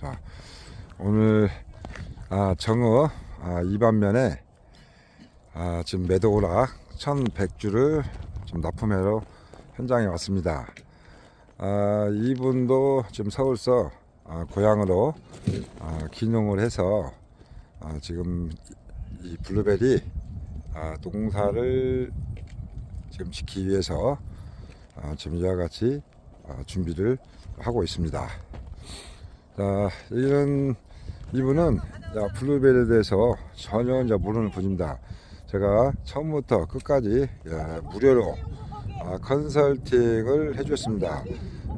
자, 오늘 아, 정어 아, 2반면에 아, 지금 매도오락 1100주를 지금 납품하러 현장에 왔습니다. 아, 이분도 지금 서울서 아, 고향으로 아, 기농을 해서 아, 지금 이 블루베리 아, 농사를 지금 짓기 위해서 아, 지금 이와 같이 아, 준비를 하고 있습니다. 자, 이런 이분은 자, 블루베리에 대해서 전혀 이제 모르는 분입니다. 제가 처음부터 끝까지 예, 무료로 아, 컨설팅을 해줬습니다.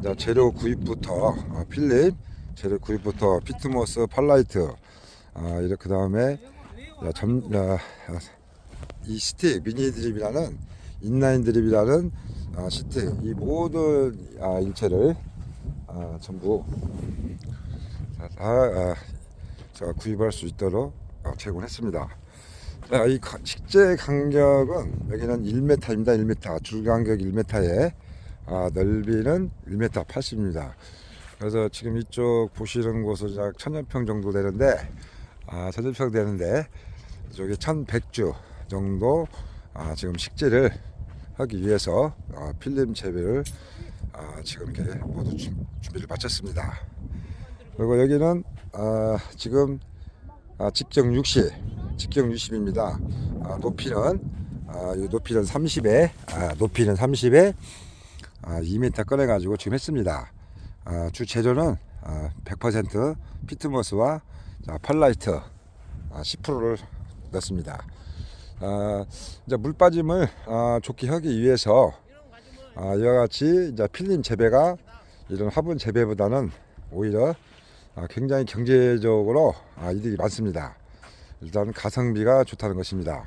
자, 재료 구입부터 아, 필립, 재료 구입부터 피트모스, 팔라이트, 아, 이렇게 그 다음에 점, 야, 이 스틱 미니 드립이라는 인라인 드립이라는 아, 시트 이 모든 아, 일체를 아, 전부 다, 다 아, 제가 구입할 수 있도록 아, 제공했습니다. 자, 이 가- 식재 간격은 여기는 1m입니다. 1m 줄 간격 1m에 아, 넓이는 1m 80입니다. 그래서 지금 이쪽 보시는 곳은 약 천여평 정도 되는데 아, 천여평 되는데 저기 1100주 정도 아, 지금 식재를 하기 위해서 아, 필름 재배를 아, 지금 이렇게 모두 준- 준비를 마쳤습니다. 그리고 여기는 아, 지금 아, 직경 60, 직경 60입니다. 아, 높이는 아, 이 높이는 30에 아, 높이는 30에 아, 2m 꺼내 가지고 지금 했습니다. 아, 주 재료는 아, 100% 피트모스와 자, 팔라이트 아, 10%를 넣습니다. 아, 이제 물 빠짐을 아, 좋게 하기 위해서 아, 이와 같이 이제 필름 재배가 이런 화분 재배보다는 오히려 아, 굉장히 경제적으로 아, 이득이 많습니다. 일단 가성비가 좋다는 것입니다.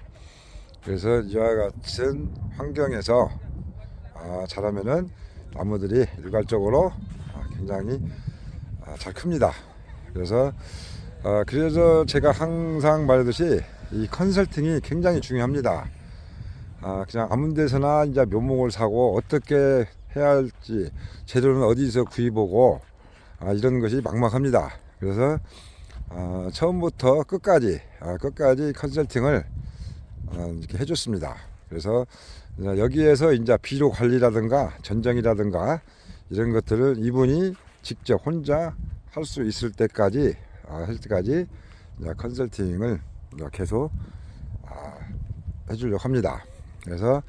그래서 이와 같은 환경에서 아, 자라면은 나무들이 일괄적으로 아, 굉장히 아, 잘 큽니다. 그래서 아, 그래서 제가 항상 말하듯이 이 컨설팅이 굉장히 중요합니다. 아, 그냥 아무 데서나 이제 묘목을 사고 어떻게 해야 할지 재료는 어디서 구입하고 아, 이런 것이 막막합니다. 그래서 아, 처음부터 끝까지 아, 끝까지 컨설팅을 아, 이렇게 해줬습니다. 그래서 여기에서 이제 비료 관리라든가 전정이라든가 이런 것들을 이분이 직접 혼자 할 수 있을 때까지 아, 할 때까지 컨설팅을 계속 아, 해주려고 합니다. 그래서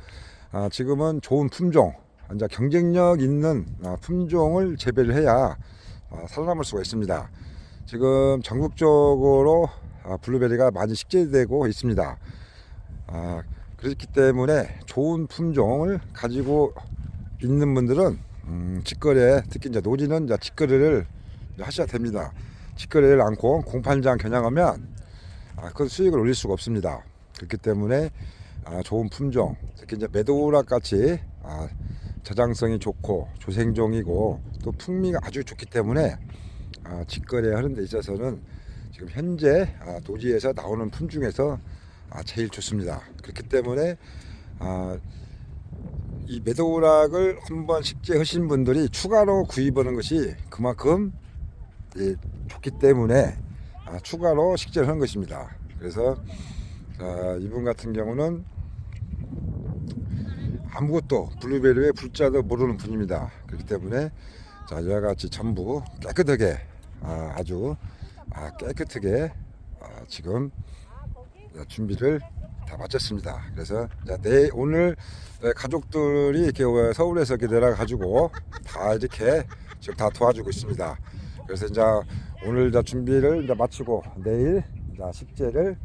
아, 지금은 좋은 품종, 이제 경쟁력 있는 아, 품종을 재배를 해야 아, 살아남을 수가 있습니다. 지금 전국적으로 아, 블루베리가 많이 식재되고 있습니다. 아, 그렇기 때문에 좋은 품종을 가지고 있는 분들은 음, 직거래 특히 이제 노지는 직거래를 하셔야 됩니다. 직거래를 않고 공판장 겨냥하면 아, 그 수익을 올릴 수가 없습니다. 그렇기 때문에 아, 좋은 품종, 특히 이제 메도우락 같이 아, 저장성이 좋고 조생종이고 또 풍미가 아주 좋기 때문에 아, 직거래 하는 데 있어서는 지금 현재 아, 도지에서 나오는 품 중에서 아, 제일 좋습니다. 그렇기 때문에 아, 이 메도우락을 한번 식재하신 분들이 추가로 구입하는 것이 그만큼 예, 좋기 때문에 아, 추가로 식재를 하는 것입니다. 그래서 자, 이분 같은 경우는 아무것도 블루베리의 불자도 모르는 분입니다. 그렇기 때문에 자 이와 같이 전부 깨끗하게 아, 아주 아, 깨끗하게 아, 지금 준비를 다 마쳤습니다. 그래서 자, 내 오늘 가족들이 이렇게 서울에서 이렇게 내려 가지고 다 이렇게 지금 다 도와주고 있습니다. 그래서 이제 오늘 자 준비를 이제 마치고 내일 자 식재를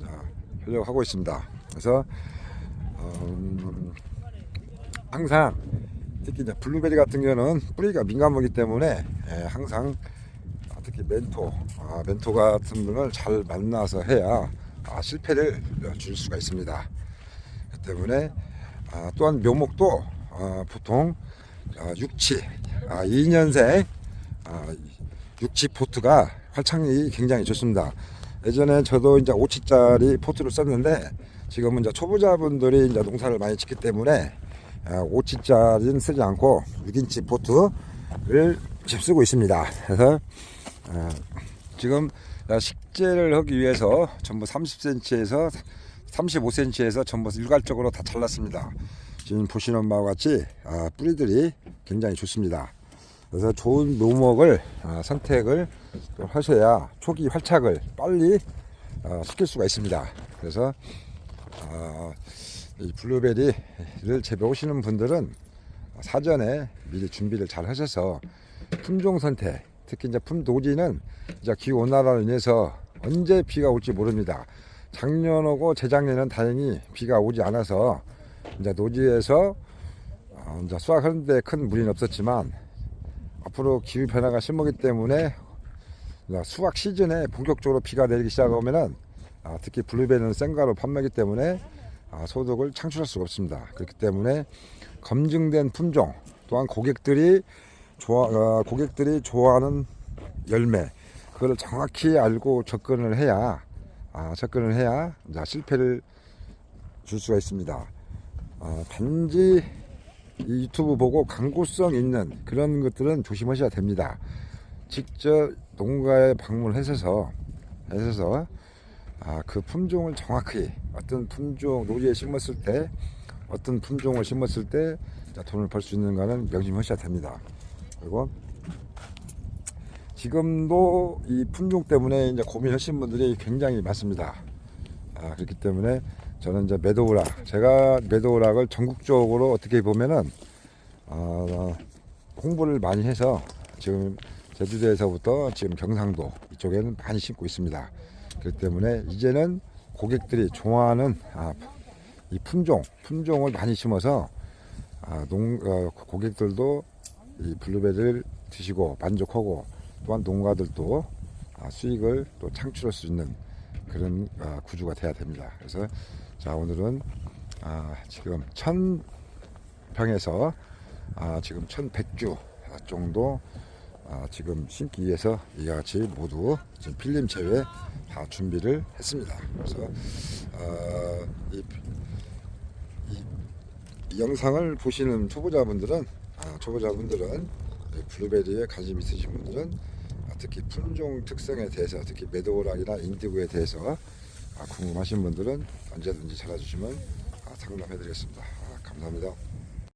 자, 하려고 하고 있습니다. 그래서 음, 항상 특히 이제 블루베리 같은 경우는 뿌리가 민감하기 때문에 예, 항상 아, 특히 멘토, 아, 멘토 같은 분을 잘 만나서 해야 아, 실패를 줄 수가 있습니다. 그 때문에 아, 또한 묘목도 아, 보통 아, 육치, 아, 2년생 아, 육치 포트가 활착이 굉장히 좋습니다. 예전에 저도 이제 5치짜리 포트를 썼는데 지금은 이제 초보자분들이 이제 농사를 많이 짓기 때문에 5치짜리는 쓰지 않고 6인치 포트를 지금 쓰고 있습니다. 그래서 아, 지금 아, 식재를 하기 위해서 전부 30cm에서 35cm에서 전부 일괄적으로 다 잘랐습니다. 지금 보시는 바와 같이 아, 뿌리들이 굉장히 좋습니다. 그래서 좋은 묘목을 아, 선택을 또 하셔야 초기 활착을 빨리 어, 시킬 수가 있습니다. 그래서 아, 이 블루베리를 재배하시는 분들은 사전에 미리 준비를 잘 하셔서 품종 선택, 특히 이제 품 노지는 이제 기후 온난화로 인해서 언제 비가 올지 모릅니다. 작년 오고 재작년에는 다행히 비가 오지 않아서 이제 노지에서 어, 이제 수확하는데 큰 무리는 없었지만 앞으로 기후 변화가 심하기 때문에 수확 시즌에 본격적으로 비가 내리기 시작하면은 아, 특히 블루베리는 생가로 판매하기 때문에 아, 소득을 창출할 수가 없습니다. 그렇기 때문에 검증된 품종 또한 고객들이 좋아 어, 고객들이 좋아하는 열매 그걸 정확히 알고 접근을 해야 아, 접근을 해야 실패를 줄 수가 있습니다. 아, 단지 이 유튜브 보고 광고성 있는 그런 것들은 조심하셔야 됩니다. 직접 농가에 방문하셔서 하셔서 아, 그 품종을 정확히 어떤 품종 노지에 심었을 때 어떤 품종을 심었을 때 자, 돈을 벌 수 있는가는 명심하셔야 됩니다. 그리고 지금도 이 품종 때문에 이제 고민하신 분들이 굉장히 많습니다. 아, 그렇기 때문에 저는 이제 매도우락, 제가 매도우락을 전국적으로 어떻게 보면은 어, 홍보를 많이 해서 지금 제주도에서부터 지금 경상도 이쪽에는 많이 심고 있습니다. 그렇기 때문에 이제는 고객들이 좋아하는 아, 이 품종, 품종을 많이 심어서 아, 농 어, 고객들도 이 블루베리를 드시고 만족하고 또한 농가들도 아, 수익을 또 창출할 수 있는 그런 아, 구조가 돼야 됩니다. 그래서 자 오늘은 아, 지금 천 평에서 아, 지금 1100주 정도 아, 지금 심기 위해서 이와 같이 모두 지금 필름 제외 다 준비를 했습니다. 그래서 아, 이, 이, 이 영상을 보시는 초보자분들은 아, 초보자분들은 이 블루베리에 관심 있으신 분들은 아, 특히 품종 특성에 대해서 특히 메도락이나 인디고에 대해서 아, 궁금하신 분들은 언제든지 찾아주시면 아, 상담해드리겠습니다. 아, 감사합니다.